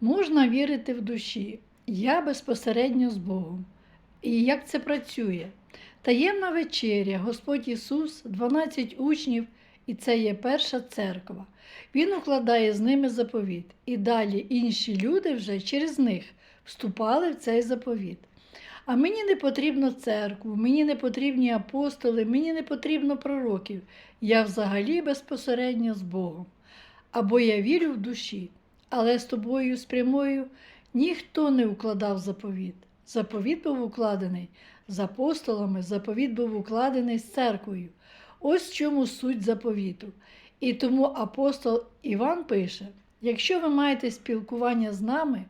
Можна вірити в душі. Я безпосередньо з Богом. І як це працює? Таємна вечеря, Господь Ісус, 12 учнів, і це є перша церква. Він укладає з ними заповіт. І далі інші люди вже через них вступали в цей заповіт. А мені не потрібно церкву, мені не потрібні апостоли, мені не потрібно пророків. Я взагалі безпосередньо з Богом. Або я вірю в душі, але з тобою з прямою ніхто не укладав заповіт. Заповіт був укладений з апостолами, заповіт був укладений з церквою. Ось в чому суть заповіту. І тому апостол Іван пише: якщо ви маєте спілкування з нами,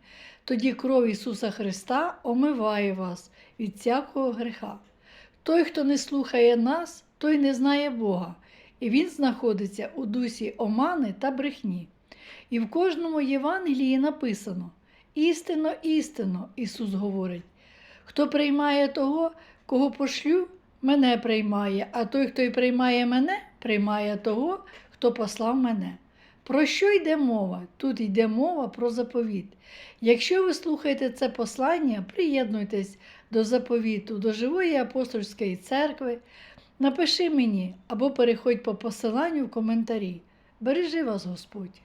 тоді кров Ісуса Христа омиває вас від всякого греха. Той, хто не слухає нас, той не знає Бога, і Він знаходиться у дусі омани та брехні. І в кожному Євангелії написано: істинно, істинно, Ісус говорить, хто приймає того, кого пошлю, мене приймає, а той, хто й приймає мене, приймає того, хто послав мене. Про що йде мова? Тут йде мова про заповіт. Якщо ви слухаєте це послання, приєднуйтесь до заповіту, до живої апостольської церкви. Напиши мені або переходь по посиланню в коментарі. Бережи вас Господь!